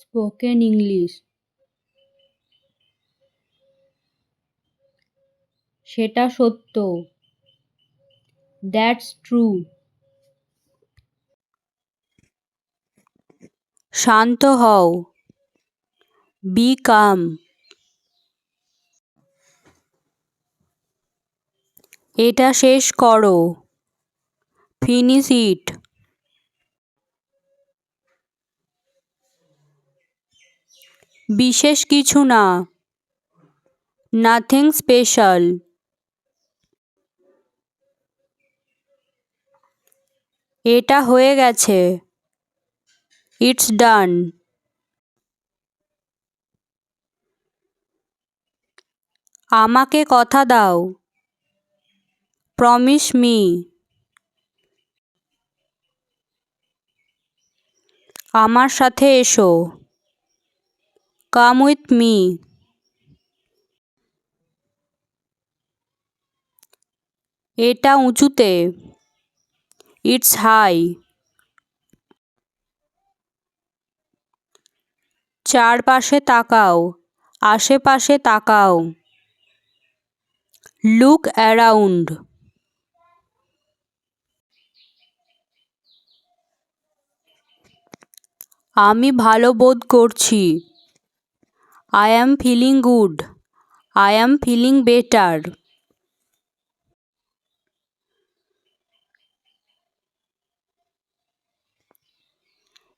Spoken English সেটা সত্য। That's true শান্ত হও। বি কাম এটা শেষ করো। ফিনিশ ইট বিশেষ কিছু না। নাথিং স্পেশাল এটা হয়ে গেছে। ইটস ডান আমাকে কথা দাও। প্রমিস মি আমার সাথে এসো। কাম উইথ মি এটা উঁচুতে। ইটস হাই চারপাশে তাকাও, আশেপাশে তাকাও। লুক অ্যারাউন্ড আমি ভালো বোধ করছি। I am feeling good I am feeling better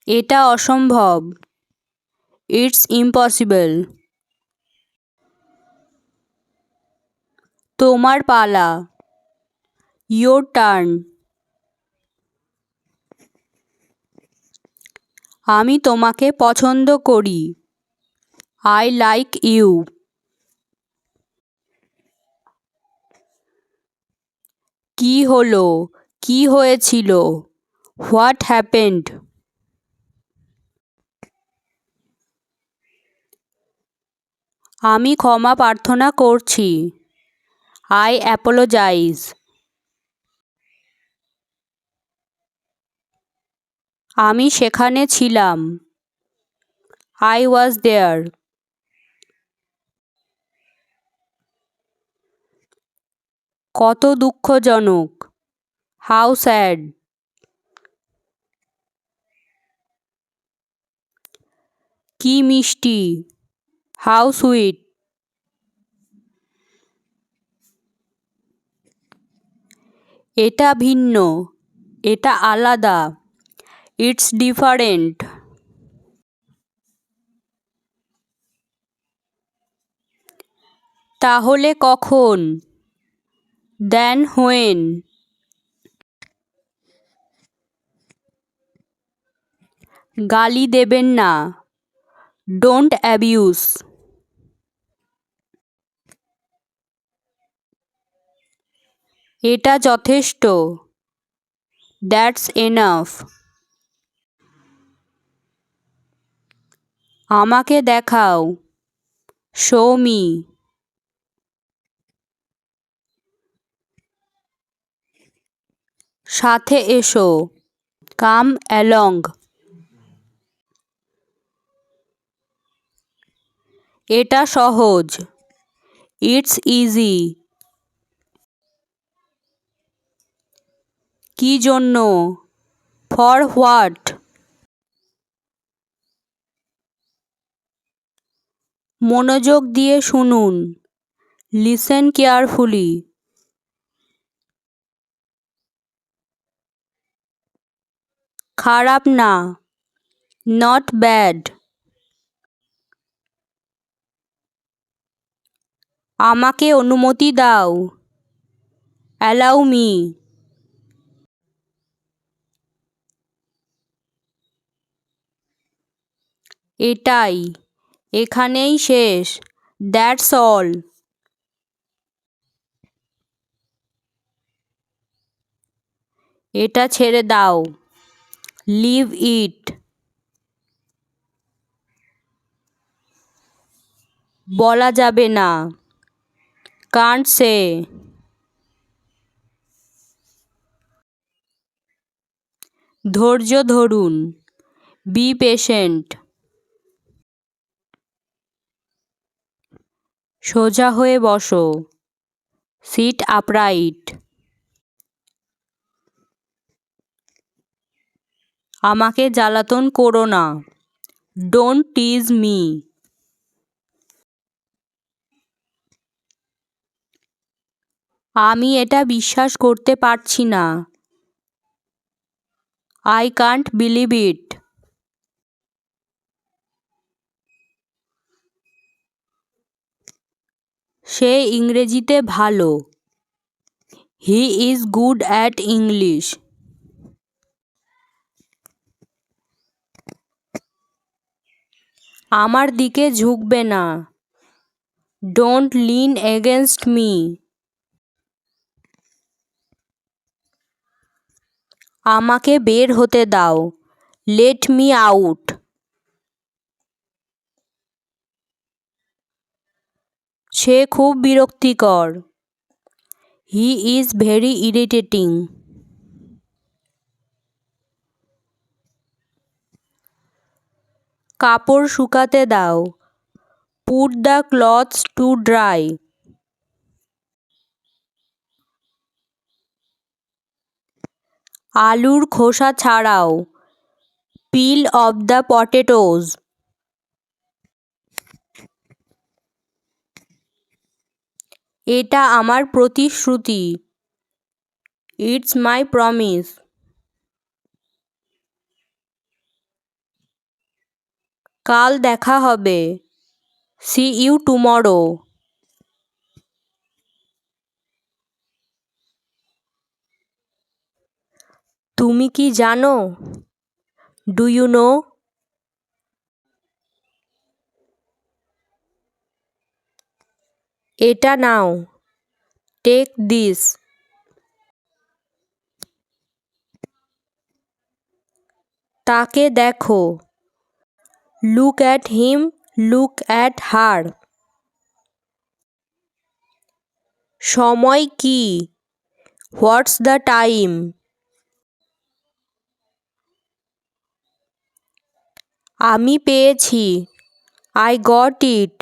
এটা অসম্ভব। ইটস ইম্পসিবল তোমার পালা। ইয়োর টার্ন আমি তোমাকে পছন্দ করি। আই লাইক ইউ কি হলো? কি হয়েছিল? হোয়াট হ্যাপেন্ড আমি ক্ষমা প্রার্থনা করছি। আই অ্যাপোলোজাইজ আমি সেখানে ছিলাম। আই ওয়াজ দেয়ার কত দুঃখজনক। How sad. কি মিষ্টি। How sweet. এটা ভিন্ন, এটা আলাদা। It's different. তাহলে কখন? দেন হোয়েন গালি দেবেন না। ডোন্ট অ্যাবিউস এটা যথেষ্ট। দ্যাটস এনাফ আমাকে দেখাও। শো মি সাথে এসো। Come along. এটা সহজ। It's easy. কি জন্য? For what? মনোযোগ দিয়ে শুনুন। Listen carefully. খারাপ না নট ব্যাড আমাকে অনুমতি দাও। অ্যালাউ মি এটাই, এখানেই শেষ দ্যাটস অল এটা ছেড়ে দাও। Leave it. বলা যাবে না। Can't say. ধৈর্য ধরুন। Be patient. সোজা হয়ে বসো। Sit upright. আমাকে জ্বালাতন করো না। ডোন্ট টিজ মি আমি এটা বিশ্বাস করতে পারছি না। আই কান্ট বিলিভ ইট সে ইংরেজিতে ভালো। He is good at English আমার দিকে ঝুঁকবে না। ডোন্ট লিন এগেনস্ট মি আমাকে বের হতে দাও। লেট মি আউট সে খুব বিরক্তিকর। হি ইজ ভেরি ইরিটেটিং কাপড় শুকাতে দাও। Put the clothes to dry আলুর খোসা ছাড়াও। পিল অফ দ্য পটেটোজ এটা আমার প্রতিশ্রুতি। ইটস মাই প্রমিস কাল দেখা হবে। সি ইউ টুমরো তুমি কি জানো? ডু ইউ নো এটা নাও। টেক দিস তাকে দেখো। Look at him look at her সময় কি? হোয়াটস দ্য টাইম আমি পেয়েছি। আই গট ইট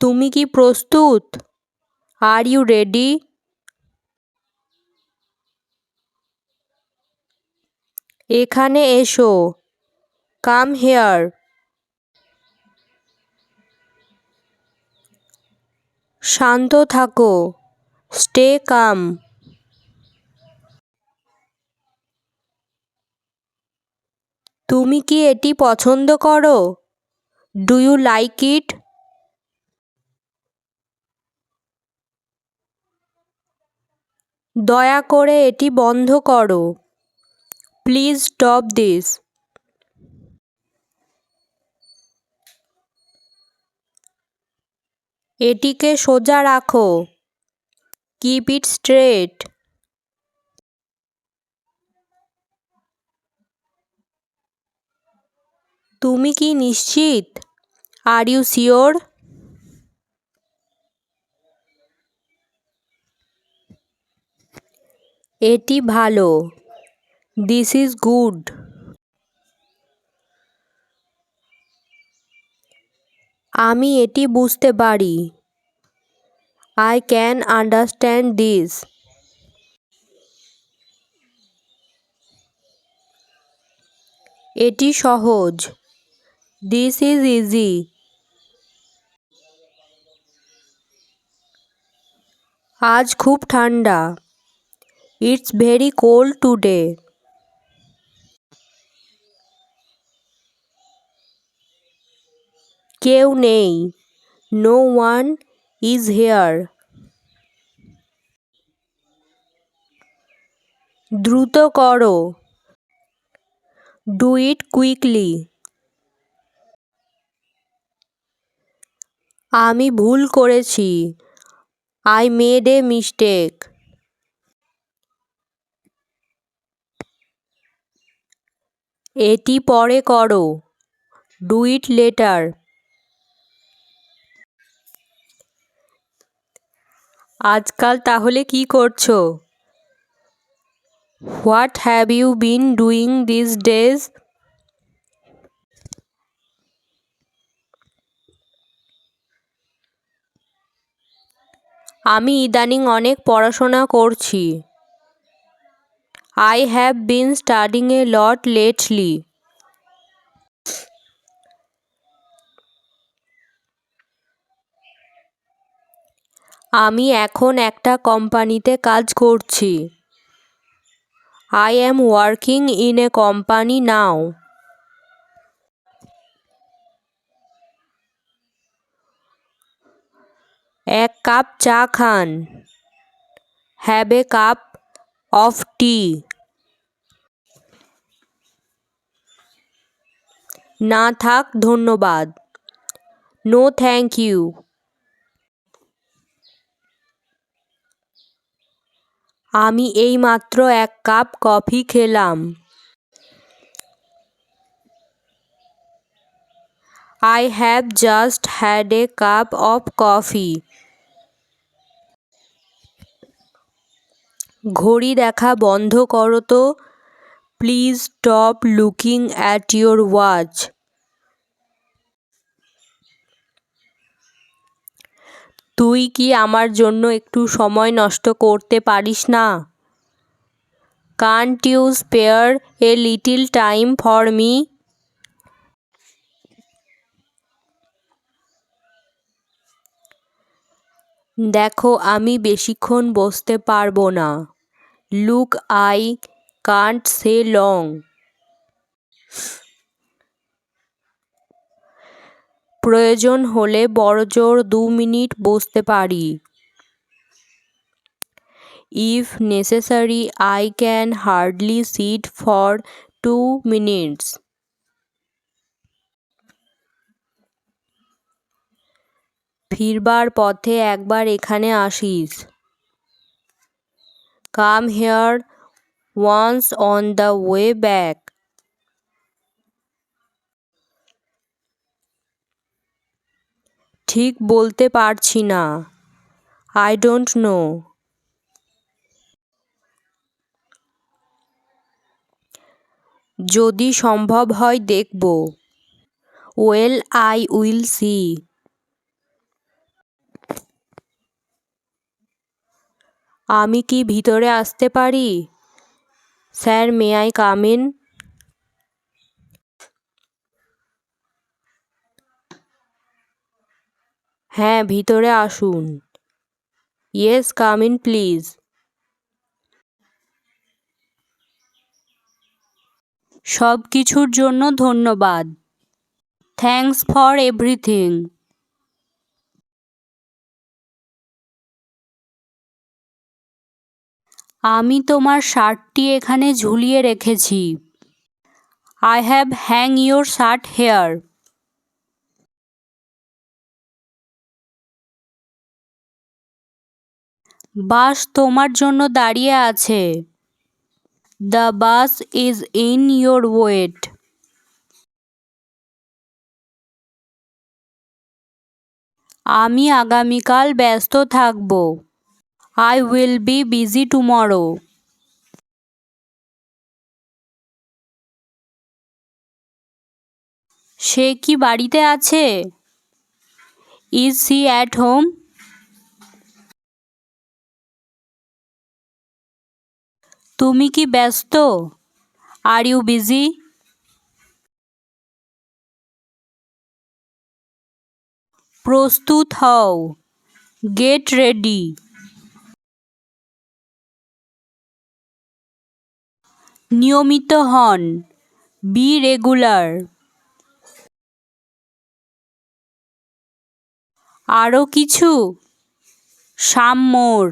তুমি কি প্রস্তুত? আর ইউ রেডি এখানে এসো। কাম হেয়ার শান্ত থাকো। স্টে কাম তুমি কি এটি পছন্দ করো? ডু ইউ লাইক ইট দয়া করে এটি বন্ধ করো। প্লিজ স্টপ দিস এটিকে সোজা রাখো। কিপ ইট স্ট্রেট তুমি কি নিশ্চিত? আর ইউ শিওর এটি ভালো। দিস ইজ গুড আমি এটি বুঝতে পারি। আই ক্যান আন্ডারস্ট্যান্ড দিস এটি সহজ। দিস ইজ ইজি আজ খুব ঠান্ডা। ইটস ভেরি কোল্ড টুডে কেউ নেই। No one is here. দ্রুত করো। Do it quickly. আমি ভুল করেছি। I made a mistake. এটি পরে করো। Do it later. আজকাল তাহলে কি করছ? What have you been doing these days আমি ইদানিং অনেক পড়াশোনা করছি। I have been studying a lot lately আমি এখন একটা কোম্পানিতে কাজ করছি। I am working in a company now এক কাপ চা খান। Have a cup of tea না থাক, ধন্যবাদ। নো থ্যাংক ইউ আমি এইমাত্র এক কাপ কফি খেলাম। I have just had a cup of coffee ঘড়ি দেখা বন্ধ করো তো। Please stop looking at your watch তুই কি আমার জন্য একটু সময় নষ্ট করতে পারিস না? Can't you spare a little time for me দেখো, আমি বেশিক্ষণ বসতে পারব না। Look I can't say long প্রয়োজন হলে বড়জোর দু মিনিট বসতে পারি। If necessary I can hardly sit for two minutes ফিরবার পথে একবার এখানে আসিস। Come here once on the way back ঠিক বলতে পারছি না। আই ডোন্ট নো যদি সম্ভব হয় দেখব। ওয়েল আই উইল সি আমি কি ভিতরে আসতে পারি? Sir may I come in হ্যাঁ ভিতরে আসুন। Yes, come in, please. সব কিছুর জন্য ধন্যবাদ। Thanks for everything. আমি তোমার শার্টটি এখানে ঝুলিয়ে রেখেছি। I have hang your shirt here. Bus তোমার জন্য দাঁড়িয়ে আছে। The bus is in your wait আমি আগামীকাল ব্যস্ত থাকব। I will be busy tomorrow সে কি বাড়িতে আছে? ইজ সি অ্যাট হোম তুমি কি ব্যস্ত? আর ইউ বিজি প্রস্তুত হও। গেট রেডি নিয়মিত হন। বি রেগুলার আরও কিছু? সাম্যর।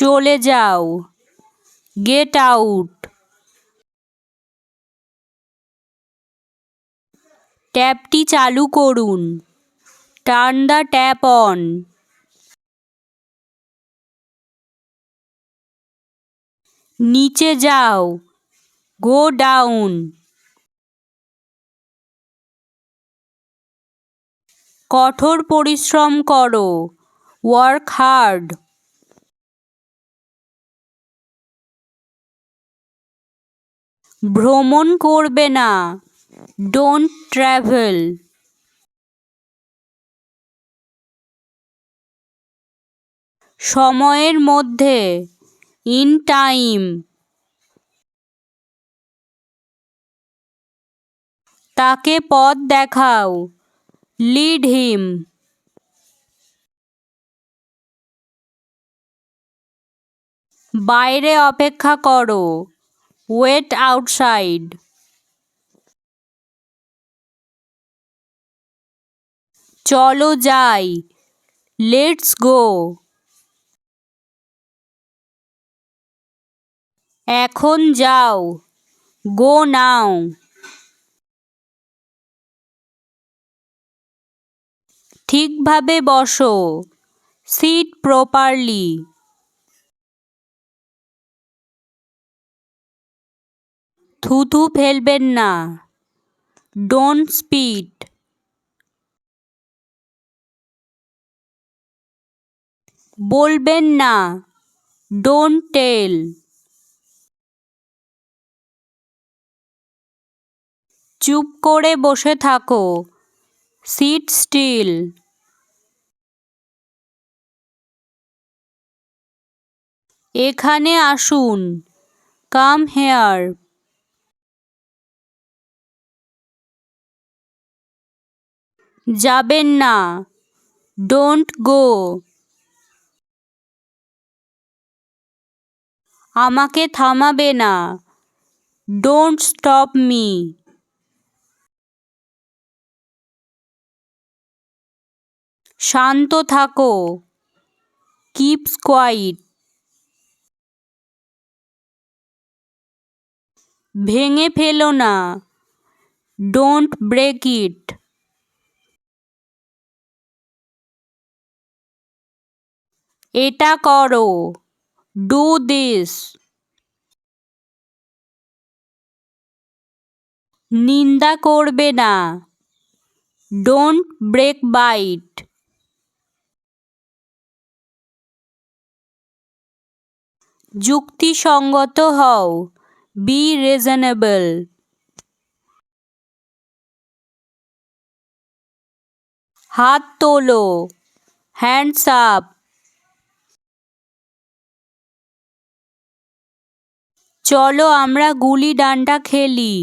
চলে যাও। গেট আউট ট্যাপটি চালু করুন। টার্ন দ্য ট্যাপ অন নিচে যাও। গো ডাউন কঠোর পরিশ্রম করো। ওয়ার্ক হার্ড ভ্রমণ করবে না। ডোন্ট ট্র্যাভেল সময়ের মধ্যে। ইন টাইম তাকে পথ দেখাও। লিড হিম বাইরে অপেক্ষা করো। ওয়েট আউটসাইড চলো যাই। লেটস গো এখন যাও। গো নাও ঠিকভাবে বসো। সিট প্রপারলি থুথু ফেলবেন না। ডোন্ট স্পিড বলবেন না। ডোন্ট টেল চুপ করে বসে থাকো। সিট স্টিল এখানে আসুন। কাম হেয়ার যাবেন না। Don't go. আমাকে থামাবে না। Don't stop me. শান্ত থাকো। Keeps quiet. ভেঙে ফেলো না। Don't break it. এটা করো। ডু দিস নিন্দা করবে না। ডোন্ট ব্রেক বাইট যুক্তিসঙ্গত হও। বি রিজনেবল হাত তোলো। হ্যান্ডস আপ চলো আমরা গুলি ডান্ডা খেলি।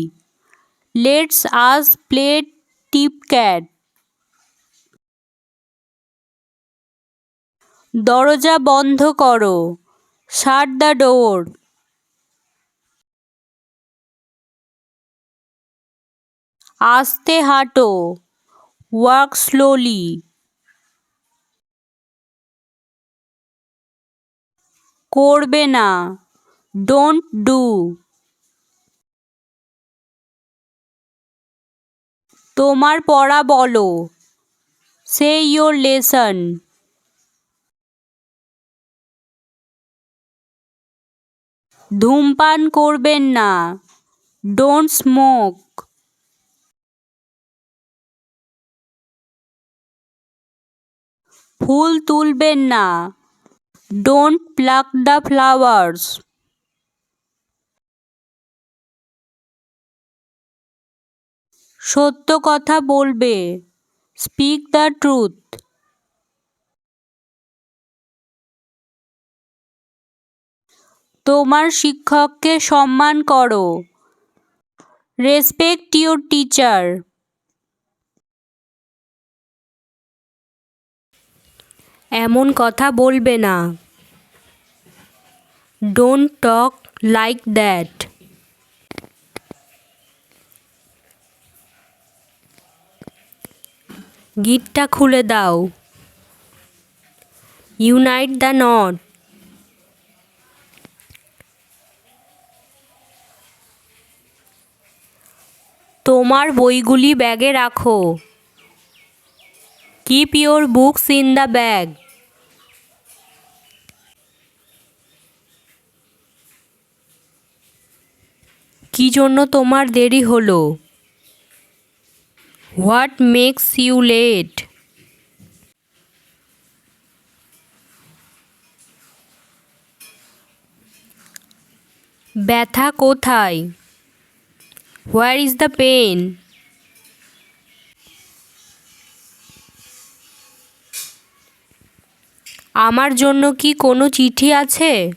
Let's us play tip cat দরজা বন্ধ করো। শাট দ্য ডোর আস্তে হাঁটো। ওয়ার্ক স্লোলি করবে না। ডোন্ট ডু তোমার পড়া বলো। সে ইয়োর লেসন ধূমপান করবেন না। ডোন্ট স্মোক ফুল তুলবেন না। ডোন্ট প্লাক দ্য ফ্লাওয়ার্স সত্য কথা বলবে। স্পিক দ্য ট্রুথ তোমার শিক্ষককে সম্মান করো। রেসপেক্ট ইউর টিচার এমন কথা বলবে না। ডোন্ট টক লাইক দ্যাট গিটটা খুলে দাও। Untie the knot. তোমার বইগুলি ব্যাগে রাখো। Keep your books in the bag কি জন্য তোমার দেরি হলো? What makes you late? ব্যথা কোথায়? হোয়ার ইজ দ্য পেন আমার জন্য কি কোনো চিঠি আছে?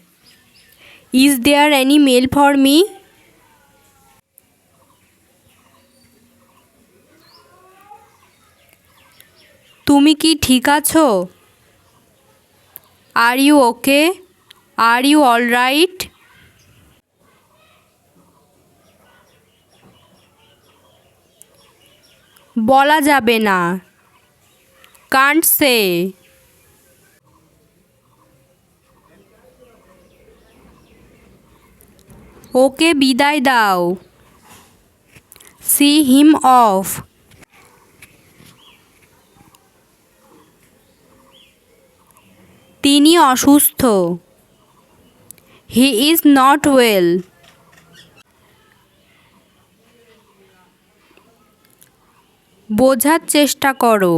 Is there any mail for me? তুমি কি ঠিক আছো? Are you okay are you all right বলা যাবে না। কান্ট সে ওকে বিদায় দাও। সি হিম অফ তিনি অসুস্থ। হি ইজ নট ওয়েল বোঝার চেষ্টা করো।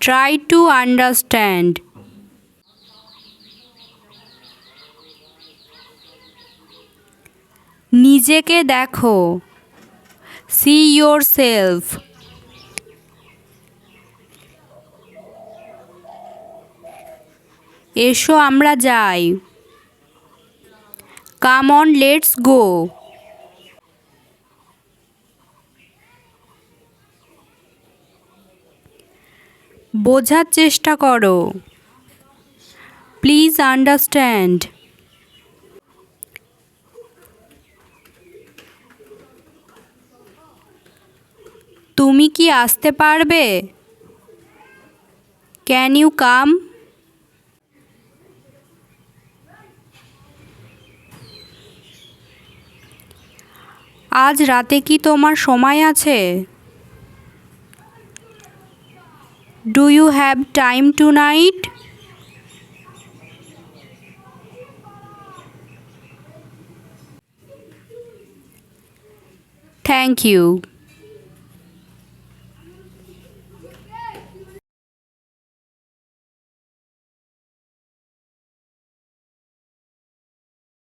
ট্রাই টু আন্ডারস্ট্যান্ড নিজেকে দেখো। সি ইয়োর সেলফ এসো আমরা যাই। কাম অন লেটস গো বোঝার চেষ্টা করো। প্লিজ আন্ডারস্ট্যান্ড তুমি কি আসতে পারবে? ক্যান ইউ কাম আজ রাতে কি তোমার সময় আছে? Do you have time tonight thank you